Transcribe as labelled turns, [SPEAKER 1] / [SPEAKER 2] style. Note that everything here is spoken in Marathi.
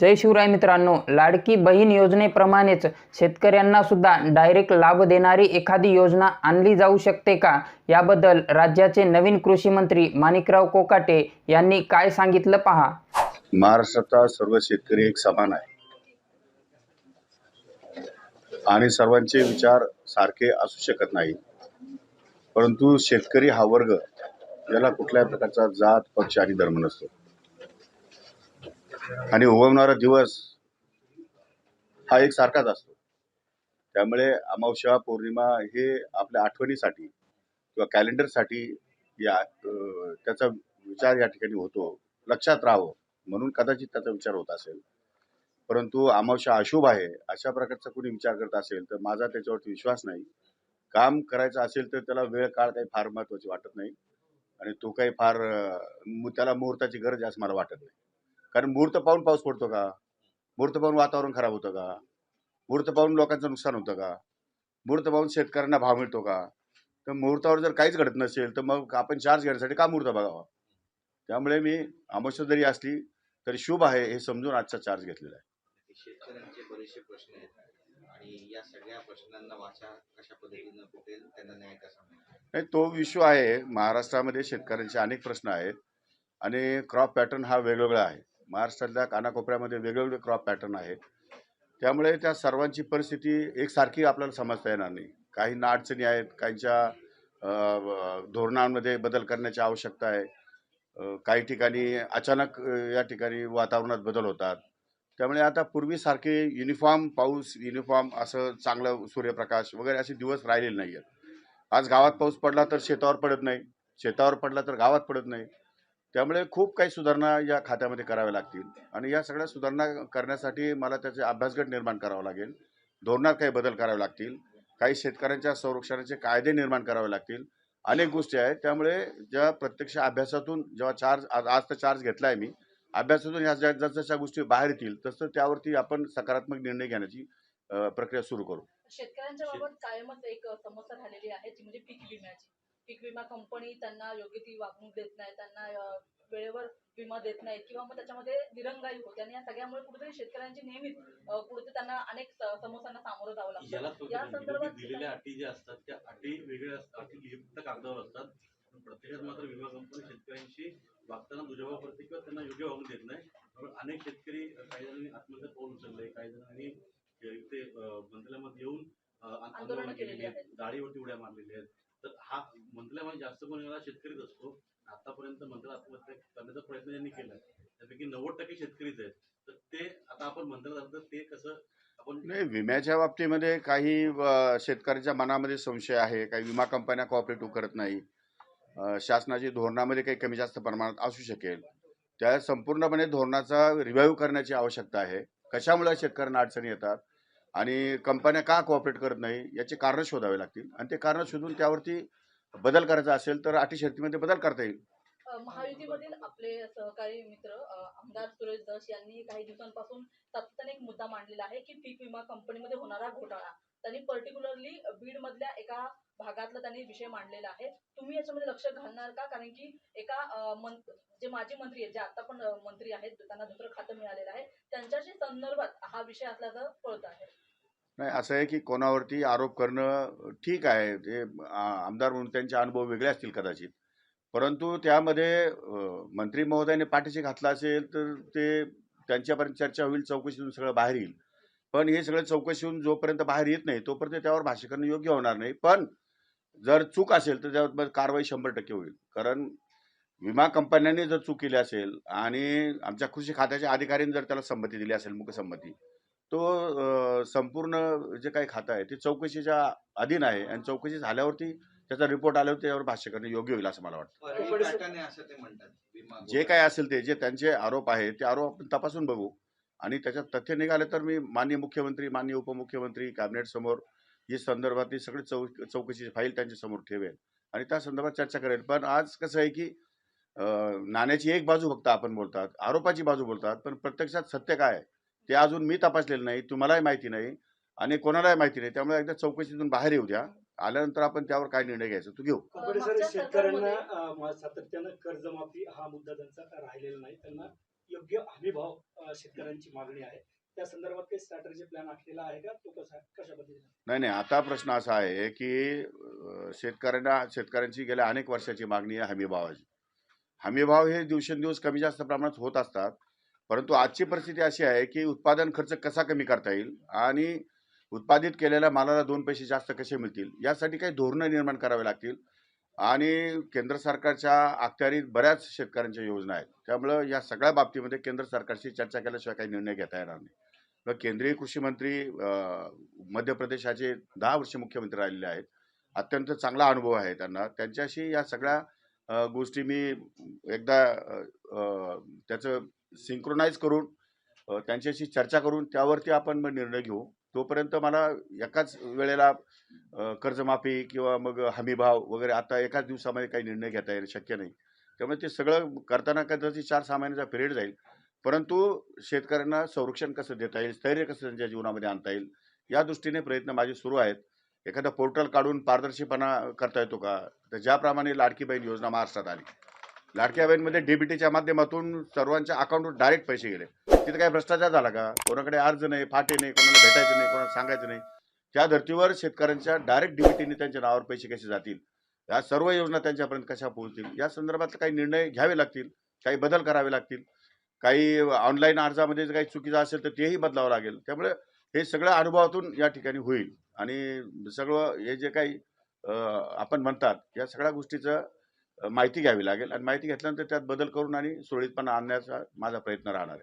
[SPEAKER 1] जय शिवराय मित्रांनो. लाडकी बहीण योजनेप्रमाणेच शेतकऱ्यांना सुद्धा डायरेक्ट लाभ देणारी एखादी योजना आणली जाऊ शकते का? याबद्दल राज्याचे नवीन कृषी मंत्री माणिकराव कोकाटे यांनी काय सांगितलं पहा.
[SPEAKER 2] महाराष्ट्राचा सर्व शेतकरी एक समान आहे. आणि सर्वांचे विचार सारखे असू शकत नाही. परंतु शेतकरी हा वर्ग याला कुठल्याही प्रकारचा जात पक्ष आणि धर्म नसतो. आणि उगवणारा दिवस हा एक सारखाच असतो. त्यामुळे अमावस्या पौर्णिमा हे आपल्या आठवणीसाठी किंवा कॅलेंडरसाठी या त्याचा विचार या ठिकाणी होतो. लक्षात राहावं म्हणून कदाचित त्याचा विचार होत असेल. परंतु अमावस्या अशुभ आहे अशा प्रकारचा कोणी विचार करत असेल तर माझा त्याच्यावरती विश्वास नाही. काम करायचं असेल तर त्याला वेळ काळ काही फार महत्वाची वाटत नाही. आणि तो काही फार त्याला मुहूर्ताची गरज आहे असं मला वाटत नाही. कारण मुहूर्त पाहून पाऊस पडतो का? मुहूर्त पाहून वातावरण खराब होतं का? मुहूर्त पाहून लोकांचं नुकसान होतं का? मुहूर्त पाहून शेतकऱ्यांना भाव मिळतो का? तर मुहूर्तावर जर काहीच घडत नसेल तर मग आपण चार्ज घेण्यासाठी का मुहूर्त बघावा? त्यामुळे मी अमावस्या जरी असली तरी शुभ आहे हे समजून आजचा चार्ज घेतलेला आहे.
[SPEAKER 3] शेतकऱ्यांचे बरेचसे प्रश्न आहेत. आणि या सगळ्या प्रश्नांना वाचा कशा पद्धतीनं फुटेल त्यांना न्याय कसा मिळेल?
[SPEAKER 2] नाही तो विषय आहे. महाराष्ट्रामध्ये शेतकऱ्यांचे अनेक प्रश्न आहेत. आणि क्रॉप पॅटर्न हा वेगवेगळा आहे. महाराष्ट्रातल्या कानाकोपऱ्यामध्ये वेगवेगळे क्रॉप पॅटर्न आहेत. त्यामुळे त्या सर्वांची परिस्थिती एकसारखी आपल्याला समजता येणार नाही. काहींना अडचणी आहेत काहींच्या धोरणांमध्ये बदल करण्याची आवश्यकता आहे. काही ठिकाणी अचानक या ठिकाणी वातावरणात बदल होतात. त्यामुळे आता पूर्वीसारखे युनिफॉर्म पाऊस युनिफॉर्म असं चांगलं सूर्यप्रकाश वगैरे असे दिवस राहिलेले नाही आहेत आज गावात पाऊस पडला तर शेतावर पडत नाही. शेतावर पडला तर गावात पडत नाही. त्यामुळे खूप काही सुधारणा या खात्यामध्ये कराव्या लागतील. आणि या सगळ्या सुधारणा करण्यासाठी मला त्याचे अभ्यासगट निर्माण करावा लागेल. धोरणात काही बदल करावे लागतील. काही शेतकऱ्यांच्या संरक्षणाचे कायदे निर्माण करावे लागतील. अनेक गोष्टी आहेत. त्यामुळे ज्या प्रत्यक्ष अभ्यासातून जेव्हा चार्ज आज आज तर चार्ज घेतला आहे मी अभ्यासातून ह्या ज्या जसजशा गोष्टी बाहेर येतील तसं त्यावरती आपण सकारात्मक निर्णय घेण्याची प्रक्रिया सुरू करू.
[SPEAKER 4] शेतकऱ्यांच्या बाबत कायमच एक समस्या झालेली आहे ती म्हणजे पीक विम्याची. पीक विमा कंपनी त्यांना योग्य ती वागणूक देत नाही त्यांना वेळेवर विमा देत नाही किंवा मग त्याच्यामध्ये दिरंगाई होते. आणि या सगळ्यामुळे कुठेतरी शेतकऱ्यांची नेहमीच कुठेतरी त्यांना अनेक समस्यांना सामोरं जावं लागतं. या संदर्भात
[SPEAKER 5] दिलेल्या अटी ज्या असतात त्या अटी वेगळ्या असतात अटी कागदावर असतात. प्रत्यक्षात मात्र विमा कंपनी शेतकऱ्यांशी वागताना दुजाभाव करते किंवा त्यांना योग्य वागणूक देत नाही. त्यामुळे अनेक शेतकरी काही जणांनी आत्महत्या पाऊल उचलले काही जणांनी इथे अ, मंत्रालयामध्ये येऊन आंदोलनं
[SPEAKER 4] केलेली
[SPEAKER 5] आहेत. गाडीवरती उड्या मारलेल्या आहेत. तर हा म्हणजे जास्त कोणी वेळा शेतकरीच असतो. आतापर्यंत मंत्र आत्महत्या करण्याचा प्रयत्न त्यांनी केला. त्यापैकी नव्वद टक्के शेतकरीच आहेत. तर ते आता आपण मंत्र तर ते कसं आपण
[SPEAKER 2] नाही विम्याच्या बाबतीमध्ये काही शेतकऱ्यांच्या मनामध्ये संशय आहे. काही विमा कंपन्या कॉपरेटिव्ह करत नाही. शासनाची धोरणामध्ये काही कमी जास्त प्रमाणात असू शकेल. त्या संपूर्णपणे धोरणाचा रिव्हाइव्ह करण्याची आवश्यकता आहे. कशामुळे शेतकऱ्यांना अडचणी येतात? आणि कंपन्या का कॉपरेट करत नाही? याचे कारण शोधावे लागतील. आणि ते कारण शोधून त्यावरती बदल करायचा असेल तर अटी शर्तीमध्ये बदल करता येईल.
[SPEAKER 4] महायुतीमधील आपले सहकारी मित्र आमदार सुरेश दस यांनी काही दिवसांपासून सातत्याने एक मुद्दा मांडलेला आहे की पीक विमा कंपनीमध्ये होणारा घोटाळा. त्यांनी पर्टिक्युलरली बीड मधल्या एका भागातला त्यांनी विषय मांडलेला आहे. तुम्ही याच्यामध्ये लक्ष घालणार का? कारण की एका जे माजी मंत्री आहेत जे आता पण मंत्री आहेत त्यांना दुसरं खातं मिळालेलं आहे त्यांच्याशी संदर्भात हा विषय असल्याचं कळत आहे.
[SPEAKER 2] नाही असं आहे की कोणावरती आरोप करणं ठीक आहे. ते आमदार म्हणून त्यांचे अनुभव वेगळे असतील कदाचित. परंतु त्यामध्ये मंत्री महोदयाने पाठीशी घातला असेल तर ते त्यांच्यापर्यंत चर्चा होईल चौकशीतून सगळं बाहेर येईल. पण हे सगळं चौकशीहून जोपर्यंत बाहेर येत नाही तोपर्यंत त्यावर भाष्य करणं योग्य होणार नाही. पण जर चूक असेल तर त्यावर कारवाई शंभर टक्के होईल. कारण विमा कंपन्यांनी जर चूक केली असेल आणि आमच्या कृषी खात्याच्या अधिकाऱ्यांनी जर त्याला संमती दिली असेल मुखसंमती तो संपूर्ण जे काही खातं आहे ते चौकशीच्या अधीन आहे आणि चौकशी झाल्यावरती त्याचा रिपोर्ट आल्यावर त्यावर भाष्य करणं योग्य होईल असं मला वाटतं. जे काय असेल ते जे त्यांचे आरोप आहेत ते आरोप आपण तपासून बघू. आणि त्याच्यात तथ्य निघाले तर मी माननीय मुख्यमंत्री माननीय उपमुख्यमंत्री कॅबिनेट समोर ही संदर्भातली सगळी चौ चौकशीची फाईल त्यांच्यासमोर ठेवेल. आणि त्या संदर्भात चर्चा करेल. पण आज कसं आहे की नाण्याची एक बाजू फक्त आपण बोलतात आरोपाची बाजू बोलतात पण प्रत्यक्षात सत्य काय आहे? ते अजून मी तपासलेलं नाही तुम्हालाही माहिती नाही आणि कोणालाही माहिती नाही. त्यामुळे एकदा चौकशीतून बाहेर येऊ द्या. आल्यानंतर आपण त्यावर काय निर्णय घ्यायचा तो घेऊ.
[SPEAKER 6] शेतकऱ्यांना सातत्यानं कर्जमाफी हा मुद्दा त्यांचा राहिलेला नाही. त्यांना योग्य हमीभाव अं, अं, शेतकऱ्यांची मागणी आहे. त्या संदर्भात काही स्ट्रॅटजी प्लॅन आखलेला आहे का? तो कसा कशा पद्धतीने?
[SPEAKER 2] नाही नाही. आता प्रश्न असा आहे की शेतकऱ्यांना शेतकऱ्यांची गेल्या अनेक वर्षाची मागणी आहे हमीभावाची. हमीभाव हे दिवसेंदिवस कमी जास्त प्रमाणात होत असतात. परंतु आजची परिस्थिती अशी आहे की उत्पादन खर्च कसा कमी करता येईल आणि उत्पादित केलेल्या मालाला दोन पैसे जास्त कसे मिळतील? यासाठी काही धोरणं निर्माण करावे लागतील. आणि केंद्र सरकारच्या अखत्यारीत बऱ्याच शेतकऱ्यांच्या योजना आहेत. त्यामुळं या सगळ्या बाबतीमध्ये केंद्र सरकारशी चर्चा केल्याशिवाय काही निर्णय घेता येणार नाही. मग केंद्रीय कृषी मंत्री मध्य प्रदेशाचे दहा वर्ष मुख्यमंत्री राहिलेले आहेत. अत्यंत चांगला अनुभव आहे त्यांना. त्यांच्याशी या सगळ्या गोष्टी मी एकदा त्याचं सिंक्रोनाइज करून त्यांच्याशी चर्चा करून त्यावरती आपण मग निर्णय घेऊ. तोपर्यंत मला एकाच वेळेला कर्जमाफी किंवा मग हमीभाव वगैरे आता एकाच दिवसामध्ये काही निर्णय घेता येईल शक्य नाही. त्यामुळे ते सगळं करताना कदाचित चार सहा महिन्याचा पिरियड जाईल. परंतु शेतकऱ्यांना संरक्षण कसं देता येईल स्थैर्य कसं त्यांच्या जीवनामध्ये आणता येईल या दृष्टीने प्रयत्न माझे सुरू आहेत. एखादा पोर्टल काढून पारदर्शीपणा करता येतो का? तर ज्याप्रमाणे लाडकी बहीण योजना महाराष्ट्रात आली. लाडक्या बहीणमध्ये डीबीटीच्या माध्यमातून सर्वांच्या अकाउंटवर डायरेक्ट पैसे गेले. तिथे काय भ्रष्टाचार झाला का? कोणाकडे अर्ज नाही फाटे नाही कोणाला भेटायचं नाही कोणाला सांगायचं नाही. त्या धर्तीवर शेतकऱ्यांच्या डायरेक्ट डीबीटीने त्यांच्या नावावर पैसे कसे जातील? या सर्व योजना त्यांच्यापर्यंत कशा पोहोचतील? या संदर्भात काही निर्णय घ्यावे लागतील काही बदल करावे लागतील. काही ऑनलाईन अर्जामध्ये जर काही चुकीचं असेल तर तेही बदलावं लागेल. त्यामुळे हे सगळं अनुभवातून या ठिकाणी होईल. आणि सगळं हे जे काही आपण म्हणतात या सगळ्या गोष्टीचं माहिती घ्यावी लागेल आणि माहिती घेतल्यानंतर त्यात बदल करून आणि सुरळीतपणा आणण्याचा माझा प्रयत्न राहणार आहे.